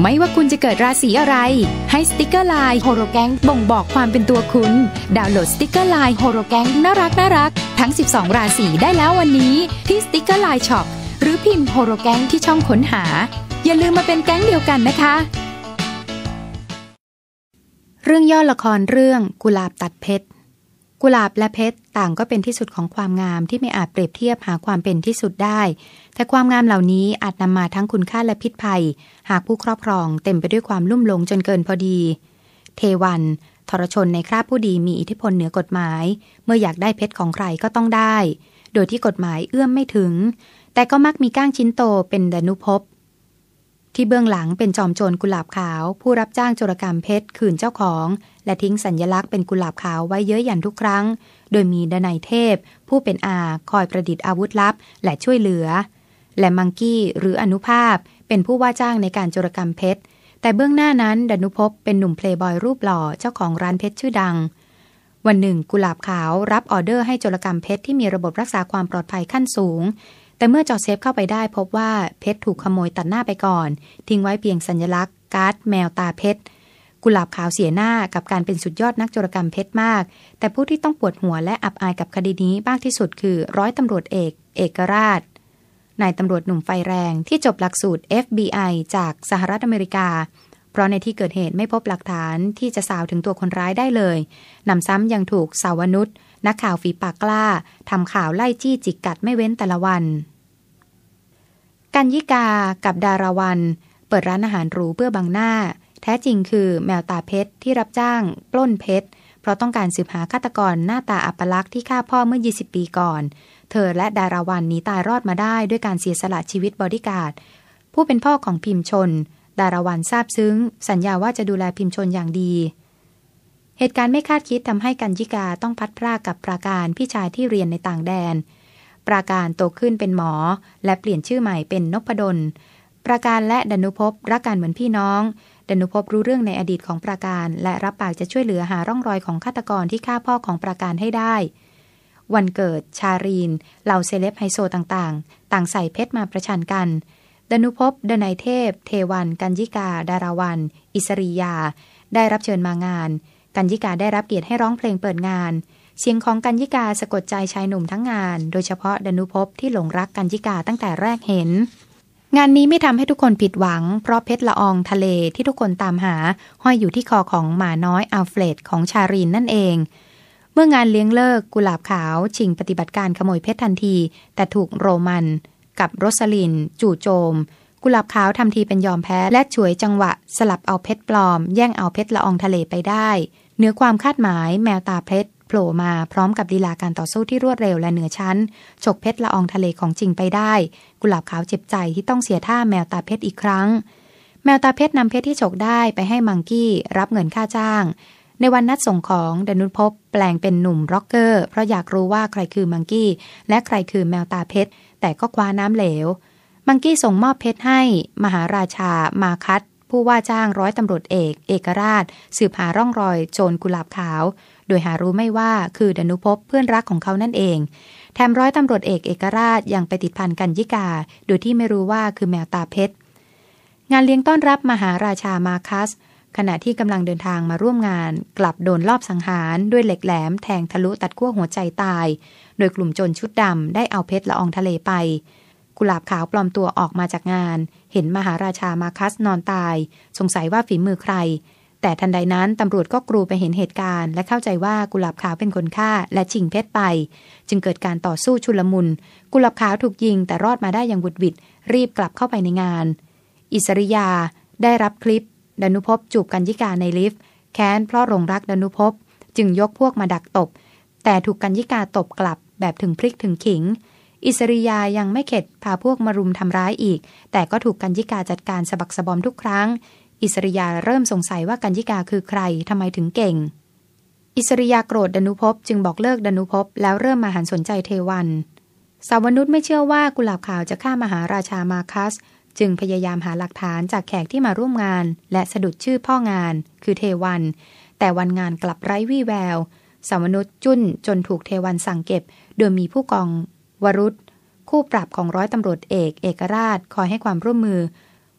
ไม่ว่าคุณจะเกิดราศีอะไร ให้สติกเกอร์ไลน์โฮโรแกงบ่งบอกความเป็นตัวคุณ ดาวน์โหลดสติกเกอร์ไลน์โฮโรแกงน่ารักน่ารักทั้ง 12 ราศีได้แล้ววันนี้ ที่สติกเกอร์ไลน์ช็อปหรือพิมพ์โฮโรแกงที่ช่องค้นหา อย่าลืมมาเป็นแก๊งเดียวกันนะคะ เรื่องย่อละครเรื่องกุหลาบตัดเพชร กุหลาบและเพชรต่างก็เป็นที่สุดของความงามที่ไม่อาจเปรียบเทียบหาความเป็นที่สุดได้ แต่ความงามเหล่านี้อาจนำมาทั้งคุณค่าและพิษภัย หากผู้ครอบครองเต็มไปด้วยความลุ่มหลงจนเกินพอดี เทวันทรชนในคราบผู้ดีมีอิทธิพลเหนือกฎหมาย เมื่ออยากได้เพชรของใครก็ต้องได้ โดยที่กฎหมายเอื้อมไม่ถึง แต่ก็มักมีก้างชิ้นโตเป็นดนุภพ ที่เบื้องหลังเป็นจอมโจรกุหลาบขาว ผู้รับจ้างโจรกรรมเพชรคืนเจ้าของ และทิ้งสัญญลักษณ์เป็นกุหลาบขาวไว้เยอะหยันทุกครั้ง โดยมีดนัยเทพ ผู้เป็นอาคอยประดิษฐ์อาวุธลับ และช่วยเหลือ และมังกี้หรืออนุภาพ เป็นผู้ว่าจ้างในการโจรกรรมเพชรแต่เบื้องหน้านั้นดนุภพเป็นหนุ่มเพลย์บอยรูปหล่อเจ้าของร้านเพชรชื่อดัง วันหนึ่ง กุหลาบขาวรับออเดอร์ให้โจรกรรมเพชรที่มีระบบรักษาความปลอดภัยขั้นสูง แต่เมื่อจอดเซฟเข้าไปได้พบว่าเพชรถูกขโมยตัดหน้าไปก่อน ทิ้งไว้เพียงสัญลักษณ์ การ์ดแมวตาเพชรกุหลาบขาวเสียหน้ากับการเป็นสุดยอดนักโจรกรรมเพชรมาก แต่ผู้ที่ต้องปวดหัวและอับอายกับคดีนี้มากที่สุดคือร้อยตำรวจเอก เอกราชนายตำรวจหนุ่มไฟแรงที่จบหลักสูตร FBI จากสหรัฐอเมริกา เพราะในที่เกิดเหตุไม่พบหลักฐานที่จะสาวถึงตัวคนร้ายได้เลยนำซ้ำยังถูกสาวนุษย์นักข่าวฝีปากกล้าทำข่าวไล่จี้จิกกัดไม่เว้นแต่ละวัน กันยิกากับดาราวัน เปิดร้านอาหารหรูเพื่อบังหน้า แท้จริงคือแมวตาเพชรที่รับจ้างปล้นเพชรเพราะต้องการสืบหาฆาตกรหน้าตาอัปลักษณ์ที่ฆ่าพ่อเมื่อ 20 ปีก่อน เธอและดาราวันหนีตายรอดมาได้ด้วยการเสียสละชีวิตบอดี้การ์ดผู้เป็นพ่อของพิมพ์ชน ดาราวันทราบซึ้ง สัญญาว่าจะดูแลพิมพ์ชนอย่างดี เหตุการณ์ไม่คาดคิดทำให้กันยิกาต้องพัดพรากกับปราการพี่ชายที่เรียนในต่างแดน ปราการโตขึ้นเป็นหมอ และเปลี่ยนชื่อใหม่เป็นนพดล ปราการและดนุภพรักกันเหมือนพี่น้อง ดนุภพรู้เรื่องในอดีตของปราการ และรับปากจะช่วยเหลือหาร่องรอยของฆาตกรที่ฆ่าพ่อของปราการให้ได้ วันเกิด ชารีน เหล่าเซเลบไฮโซต่างๆ ต่างใส่เพชรมาประชันกัน ดนุภพดนัยเทพ เทวัน กันยิกา ดาราวัน อิสริยา ได้รับเชิญมางาน กันยิกาได้รับเกียรติให้ร้องเพลงเปิดงาน เสียงของกันยิกาสะกดใจชายหนุ่มทั้งงาน โดยเฉพาะดนุภพที่หลงรักกันยิกาตั้งแต่แรกเห็น งานนี้ไม่ทำให้ทุกคนผิดหวัง เพราะเพชรละอองทะเลที่ทุกคนตามหา ห้อยอยู่ที่คอของหมาน้อยอัลเฟรดของชารีนนั่นเอง เมื่องานเลี้ยงเลิกกุหลาบขาว ชิงปฏิบัติการขโมยเพชรทันที แต่ถูกโรมัน กับโรสลิน จู่โจม กุหลาบขาวทำทีเป็นยอมแพ้และฉวยจังหวะ สลับเอาเพชรปลอม แย่งเอาเพชรละอองทะเลไปได้เหนือความคาดหมายแมวตาเพชร ผล่มาพร้อมกับลีลาการต่อสู้ที่รวดเร็วและเหนือชั้น ฉกเพชรละอองทะเลของจริงไปได้ กุหลาบขาวเจ็บใจที่ต้องเสียท่าแมวตาเพชรอีกครั้ง แมวตาเพชรนำเพชรที่ฉกได้ไปให้มังกี้รับเงินค่าจ้าง ในวันนัดส่งของดนุพบแปลงเป็นหนุ่มร็อกเกอร์ เพราะอยากรู้ว่าใครคือมังกี้และใครคือแมวตาเพชรแต่ก็คว้าน้ำเหลว มังกี้ส่งมอบเพชรให้ มหาราชามาคัตผู้ว่าจ้างร้อยตำรวจเอก เอกราช สืบหาร่องรอยโจรกุหลาบขาวโดยหารู้ไม่ว่าคือดนุพบเพื่อนรักของเขานั่นเอง แถมร้อยตำรวจเอกเอกราชยังไปติดพันกันยิกา โดยที่ไม่รู้ว่าคือแมวตาเพชร งานเลี้ยงต้อนรับมหาราชามาคัส ขณะที่กำลังเดินทางมาร่วมงาน กลับโดนลอบสังหารด้วยเหล็กแหลมแทงทะลุตัดขั้วหัวใจตาย โดยกลุ่มโจรชุดดำได้เอาเพชรละอองทะเลไปกุหลาบขาวปลอมตัวออกมาจากงาน เห็นมหาราชามาคัสนอนตาย สงสัยว่าฝีมือใคร แต่ทันใดนั้นตำรวจก็กรูไปเห็นเหตุการณ์ และเข้าใจว่ากุหลาบขาวเป็นคนฆ่าและชิงเพชรไป จึงเกิดการต่อสู้ชุลมุน กุหลาบขาวถูกยิงแต่รอดมาได้อย่างบุดวิดรีบกลับเข้าไปในงาน อิสริยา ได้รับคลิป ดนุภพจูบกันยิกาในลิฟต์แค้นเพราะหลงรักดนุภพจึงยกพวกมาดักตบ แต่ถูกกันยิกาตบกลับแบบถึงพริกถึงขิง อิสริยายังไม่เข็ดพาพวกมารุมทำร้ายอีก แต่ก็ถูกกันยิกาจัดการสะบักสะบอมทุกครั้ง อิสริยาเริ่มสงสัยว่ากันยิกาคือใครทำไมถึงเก่ง อิสริยาโกรธดนุภพจึงบอกเลิกดนุภพแล้วเริ่มมาหันสนใจเทวันสาวนุษไม่เชื่อว่ากุหลาบขาวจะฆ่ามหาราชามาคัส จึงพยายามหาหลักฐานจากแขกที่มาร่วมงาน และสะดุดชื่อพ่องาน คือเทวัน แต่วันงานกลับไร้วี่แววสาวนุษจุ้นจนถูกเทวันสั่งเก็บ โดยมีผู้กอง วรุษ คู่ปรับของร้อยตำรวจเอกเอกราช คอยให้ความร่วมมือ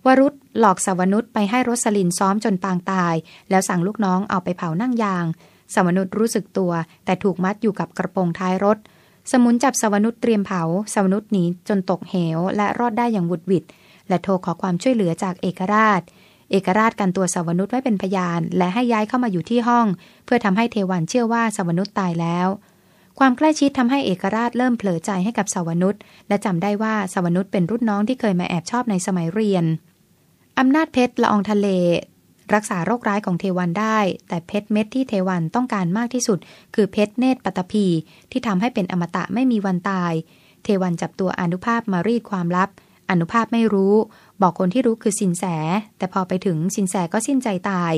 วรุษหลอกสวนุษไปให้รสลินซ้อมจนปางตาย แล้วสั่งลูกน้องเอาไปเผานั่งยาง สวนุษรู้สึกตัว แต่ถูกมัดอยู่กับกระโปรงท้ายรถ สมุนจับสวนุษเตรียมเผา สวนุษหนีจนตกเหว และรอดได้อย่างวุดวิดและโทรขอความช่วยเหลือจากเอกราช เอกราชกันตัวสวนุษไว้เป็นพยาน และให้ย้ายเข้ามาอยู่ที่ห้อง เพื่อทำให้เทวันเชื่อว่าสวนุษตายแล้วความใกล้ชิดทำให้เอกราชเริ่มเผลอใจให้กับสวนุษและจำได้ว่าสวนุษเป็นรุ่นน้องที่เคยมาแอบชอบในสมัยเรียน อำนาจเพชรละอองทะเล รักษาโรคร้ายของเทวันได้ แต่เพชรเม็ดที่เทวันต้องการมากที่สุด คือเพชรเนตรปัตภีที่ทำให้เป็นอมตะไม่มีวันตาย เทวันจับตัวอนุภาพมารีดความลับ อนุภาพไม่รู้ บอกคนที่รู้คือสินแส แต่พอไปถึงสินแสก็สิ้นใจตาย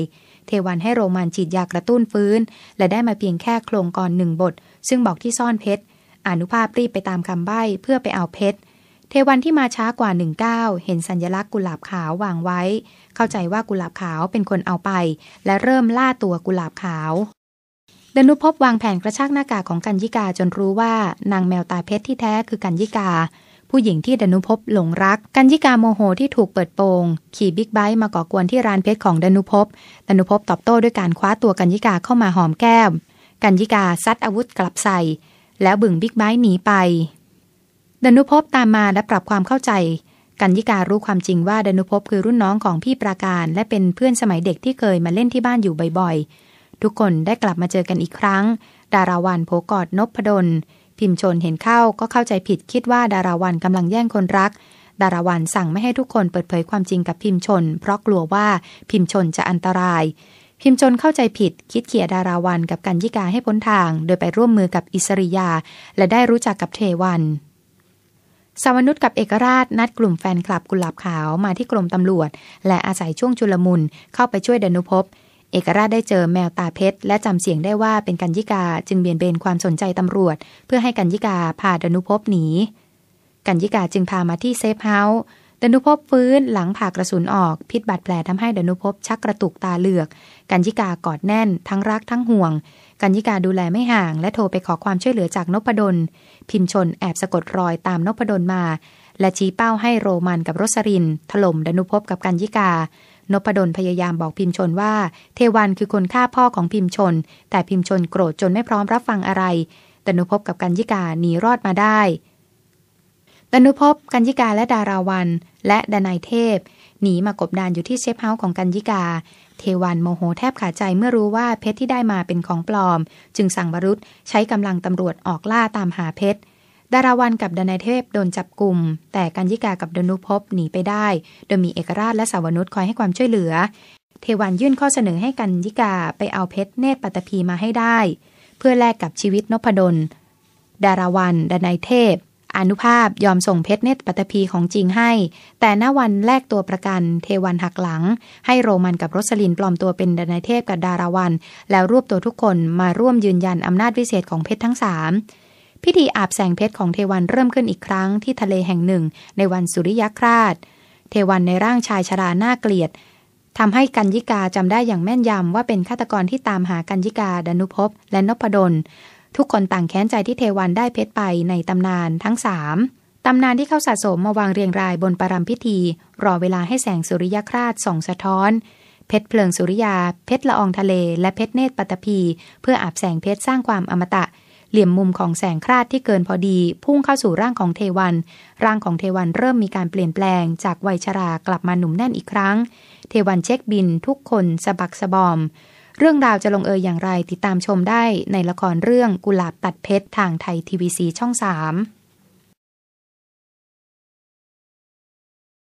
เทวันให้โรมันฉีดยากระตุ้นฟื้น และได้มาเพียงแค่โครงกรหนึ่งบท ซึ่งบอกที่ซ่อนเพชรอนุภาพรีบไปตามคำใบ้เพื่อไปเอาเพชร วันที่มาช้ากว่าหนึ่งก้าวเห็นสัญญลักษณ์กุหลาบขาววางไว้ เข้าใจว่ากุหลาบขาวเป็นคนเอาไป และเริ่มล่าตัวกุหลาบขาวดนุพบวางแผนกระชากหน้ากากของกัญญิกาจนรู้ว่านางแมวตาเพชรที่แท้คือกัญญิกา ผู้หญิงที่ดนุพบหลงรัก กัญญิกาโมโหที่ถูกเปิดโปง ขี่บิ๊กไบค์มาก่อกวนที่ร้านเพชรของดนุพบดนุพบตอบโต้ด้วยการคว้าตัวกัญญิกาเข้ามาหอมแก้ม กัญญิกาซัดอาวุธกลับใส่ แล้วบึ่งบิ๊กไบค์หนีไป ดนุภพตามมาและปรับความเข้าใจ กัญญิการู้ความจริงว่าดนุภพคือรุ่นน้องของพี่ปราการ และเป็นเพื่อนสมัยเด็กที่เคยมาเล่นที่บ้านอยู่บ่อยๆ ทุกคนได้กลับมาเจอกันอีกครั้ง ดาราวันโผกอดนพดล พิมชนเห็นเข้าก็เข้าใจผิดคิดว่าดาราวันกำลังแย่งคนรัก ดาราวันสั่งไม่ให้ทุกคนเปิดเผยความจริงกับพิมชน เพราะกลัวว่าพิมชนจะอันตรายพิมชนเข้าใจผิด คิดเขี่ยดาราวันกับกัญญิกาให้พ้นทาง โดยไปร่วมมือกับอิสริยา และได้รู้จักกับเทวัน สาวนุชกับเอกราชนัดกลุ่มแฟนคลับกุหลาบขาวมาที่กรมตำรวจ และอาศัยช่วงชุลมุนเข้าไปช่วยดนุพบเอกราชได้เจอแมวตาเพชรและจำเสียงได้ว่าเป็นกัญญิกาจึงเบี่ยนเบนความสนใจตำรวจ เพื่อให้กัญญิกาพาดนุพบหนี กัญญิกาจึงพามาที่เซฟเฮาส์ดนุพบฟื้นหลังผ่ากระสุนออก พิษบาดแผลทำให้ดนุพบชักกระตุกตาเหลือก กัญญิกากอดแน่นทั้งรักทั้งห่วง กัญญิกาดูแลไม่ห่าง และโทรไปขอความช่วยเหลือจากนพดล พิมชนแอบสะกดรอยตามนพดลมา และชี้เป้าให้โรมันกับรสริน ถล่มดนุพบกับกัญญิกานพดลพยายามบอกพิมชนว่า เทวันคือคนฆ่าพ่อของพิมชน แต่พิมชนโกรธจนไม่พร้อมรับฟังอะไรดนุพบกับกัญญิกาหนีรอดมาได้ดนุพบกัญญิกาและดาราวัน และดนายเทพ หนีมากบดานอยู่ที่เชฟเฮาส์ของกัญญิกา เทวันโมโหแทบขาดใจเมื่อรู้ว่าเพชรที่ได้มาเป็นของปลอม จึงสั่งบรุษใช้กำลังตำรวจออกล่าตามหาเพชรดาราวันกับดนายเทพโดนจับกลุ่ม แต่กัญญิกากับดนุพบหนีไปได้ โดยมีเอกราชและสาวนุชคอยให้ความช่วยเหลือ เทวันยื่นข้อเสนอให้กัญญิกาไปเอาเพชรเนตรปัตภีมาให้ได้ เพื่อแลกกับชีวิตนพดล ดาราวัน ดนายเทพ อนุภาพยอมส่งเพชรเนตรปัตภีของจริงให้ แต่ณวันแลกตัวประกัน เทวันหักหลัง ให้โรมันกับรสลินปลอมตัวเป็นดนายเทพกับดาราวัน แล้วรวบตัวทุกคนมาร่วมยืนยันอำนาจวิเศษของเพชรทั้งสามพิธีอาบแสงเพชรของเทวันเริ่มขึ้นอีกครั้งที่ทะเลแห่งหนึ่ง ในวันสุริยคราช เทวันในร่างชายชราหน้าเกลียดทำให้กัญญิกาจำได้อย่างแม่นยำว่าเป็นฆาตกรที่ตามหากัญญิกาดนุภพและนพดล ทุกคนต่างแค้นใจที่เทวันได้เพชรไปในตำนานทั้งสามตำนานที่เขาสะสมมาวางเรียงรายบนปรำพิธี รอเวลาให้แสงสุริยคราชส่องสะท้อน เพชรเพลิงสุริยา เพชรละอองทะเล และเพชรเนตรปัตภีเพื่ออาบแสงเพชรสร้างความอมตะ เหลี่ยมมุมของแสงคราดที่เกินพอดี พุ่งเข้าสู่ร่างของเทวัน ร่างของเทวันเริ่มมีการเปลี่ยนแปลง จากวัยชรากลับมาหนุ่มแน่นอีกครั้ง เทวันเช็คบินทุกคนสะบักสะบอม เรื่องราวจะลงเอยอย่างไรติดตามชมได้ในละครเรื่องกุหลาบตัดเพชรทางไทยทีวีซีช่อง 3